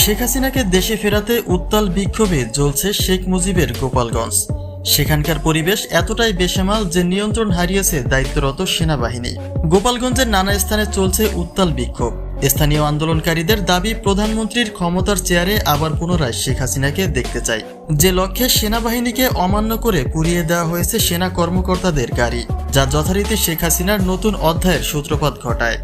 শেখ হাসিনাকে দেশে ফেরাতে উত্তাল বিক্ষোভে জ্বলছে শেখ মুজিবের গোপালগঞ্জ। সেখানকার পরিবেশ এতটাই বেসামাল যে নিয়ন্ত্রণ হারিয়েছে দায়িত্বরত সেনাবাহিনী। গোপালগঞ্জের নানা স্থানে চলছে উত্তাল বিক্ষোভ। স্থানীয় আন্দোলনকারীদের দাবি, প্রধানমন্ত্রীর ক্ষমতার চেয়ারে আবার পুনরায় শেখ হাসিনাকে দেখতে চাই। যে লক্ষ্যে সেনাবাহিনীকে অমান্য করে পুড়িয়ে দেওয়া হয়েছে সেনা কর্মকর্তাদের গাড়ি, যা যথারীতি শেখ হাসিনার নতুন অধ্যায়ের সূত্রপাত ঘটায়।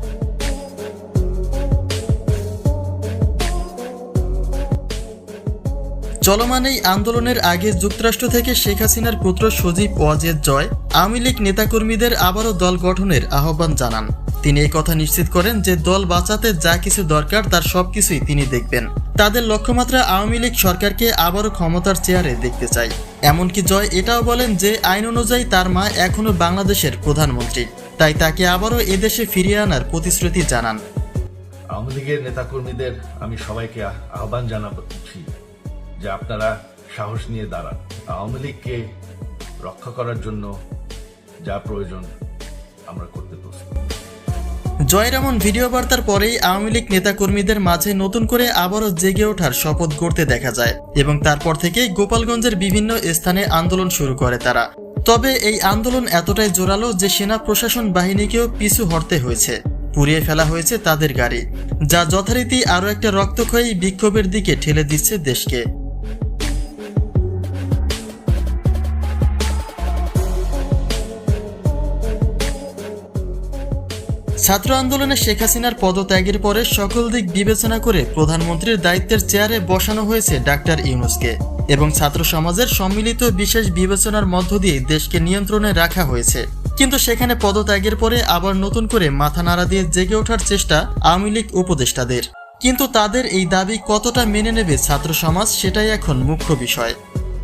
চলমান এই আন্দোলনের আগে যুক্তরাষ্ট্র থেকে শেখ হাসিনার পুত্র সজীব ওয়াজেদ জয় আওয়ামী লীগ নেতাকর্মীদের আবারও দল গঠনের আহ্বান জানান। তিনি এই কথা নিশ্চিত করেন যে দল বাঁচাতে যা কিছু দরকার তার সবকিছুই তিনি দেখবেন। তাদের লক্ষ্যমাত্রা আওয়ামী লীগ সরকারকে আবারও ক্ষমতার চেয়ারে দেখতে চায়। এমনকি জয় এটাও বলেন যে আইন অনুযায়ী তার মা এখনও বাংলাদেশের প্রধানমন্ত্রী। তাই তাকে আবারও এদেশে ফিরিয়ে আনার প্রতিশ্রুতি জানান। আওয়ামী লীগের নেতাকর্মীদের আমি সবাইকে আহ্বান জানাচ্ছি। যে আপনারা সাহস নিয়ে দাঁড়ান। আওয়ামী লীগকে রক্ষা করার জন্য যা প্রয়োজন আমরা করতে প্রস্তুত। জয়ের ভিডিও বার্তার পরেই আওয়ামী লীগ নেতাকর্মীদের মাঝে নতুন করে আবারও জেগে ওঠার শপথ করতে দেখা যায় এবং তারপর থেকেই গোপালগঞ্জের বিভিন্ন স্থানে আন্দোলন শুরু করে তারা। তবে এই আন্দোলন এতটাই জোরালো যে সেনা প্রশাসন বাহিনীকেও পিছু হটতে হয়েছে। পুড়িয়ে ফেলা হয়েছে তাদের গাড়ি, যা যথারীতি আরও একটা রক্তক্ষয়ী বিক্ষোভের দিকে ঠেলে দিচ্ছে দেশকে। ছাত্র আন্দোলনে শেখ হাসিনার পদত্যাগের পরে সকল দিক বিবেচনা করে প্রধানমন্ত্রীর দায়িত্বের চেয়ারে বসানো হয়েছে ডাক্তার ইউনুসকে। এবং ছাত্র সমাজের সম্মিলিত বিশেষ বিবেচনার মধ্য দিয়ে দেশকে নিয়ন্ত্রণে রাখা হয়েছে। কিন্তু সেখানে পদত্যাগের পরে আবার নতুন করে মাথা নাড়া দিয়ে জেগে ওঠার চেষ্টা আওয়ামী লীগ উপদেষ্টাদের। কিন্তু তাদের এই দাবি কতটা মেনে নেবে ছাত্র সমাজ সেটাই এখন মুখ্য বিষয়।